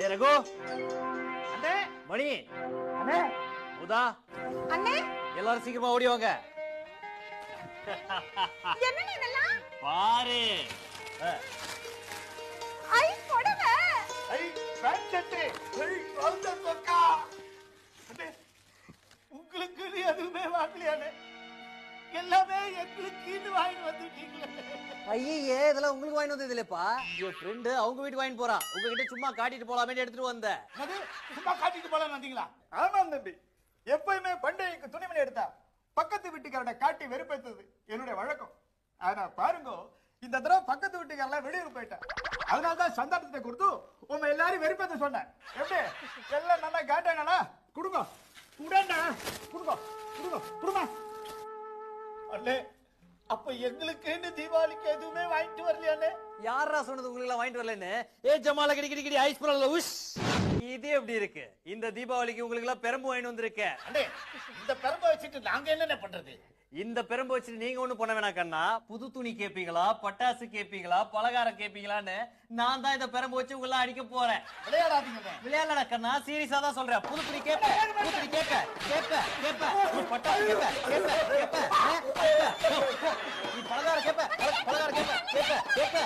ஏ ரகு. அண்ணே. மணி. அண்ணே. உதா அண்ணே. எல்லாரும் சீக்கிரமா ஓடி வாங்க. பாரு. ஐ புடவை. ஐ பேண்ட் ஷர்ட் ஐ ட்ரவுசர் சொக்கா அண்ணே உங்களுக்கு எதுவுமே வாங்கலையானே எல்லாமே எங்களுக்கு ஐயே இதெல்லாம் உங்களுக்கு வாங்கி வந்தது இல்லப்பா என் ஃப்ரெண்டு அவங்க வீட்டுக்கு வாங்கிட்டு போறான் உங்ககிட்ட சும்மா காட்டிட்டு போலாமே எடுத்துட்டு வந்தேன் அது சும்மா காட்டிட்டு போலாம் வந்தீங்களா? ஆமாம் தம்பி. எப்பயுமே பண்டைக்கு துணிமணி எடுத்தா பக்கத்து வீட்டுக்காரனை காட்டி வெறுப்பேத்தது. என்னுடைய வழக்கம். ஆனா பாருங்க இந்த தடவை பக்கத்து வீட்டுக்காரெல்லாம் வெளியூர் போயிட்டேன். அதனால தான் சந்தானத்தை கொடுத்து உங்க எல்லாரும் வெறுப்பேத்த சொன்னேன். எப்படி? எல்லாம் நல்லா காட்டானா கொடுங்க. குடண்ணா கொடுங்க. கொடுங்க. கொடுங்க அண்ணே. அப்ப எங்களுக்குன்னு தீபாவளிக்கு எதுவுமே வாங்கிட்டு வரலையாண்ணே? யாரா சொன்னது உங்களுக்கு வாங்கிட்டு வரலன்னு? ஏ ஜமால கிடி கிடி கிடி ஐஸ் பரல உஷ். இது எப்படி இருக்கு? இந்த தீபாவளிக்கு உங்களுக்கு எல்லாம் பெரம்பு வாங்கிட்டு வந்திருக்கேன் அண்ணே இந்த பெரம்பை வச்சுட்டு நாங்க என்னென்ன பண்றது? இந்த பெரம்பு வச்சுட்டு நீங்க ஒண்ணு பண்ண வேணாம் கண்ணா. புது துணி கேப்பீங்களா பட்டாசு கேப்பீங்களா பலகாரம் கேப்பீங்களான்னு நான் தான் இந்த பெரம்பு வச்சு உங்களை அடிக்க போறேன். விளையாடாதீங்க விளையாடல கண்ணா சீரியஸா தான் சொல்றேன். புது துணி கேப்ப புது துணி கேப்ப கேப்ப கேப்ப பட்டாசு கேப்ப கேப்ப கேப்ப ஆ, கேப்ப.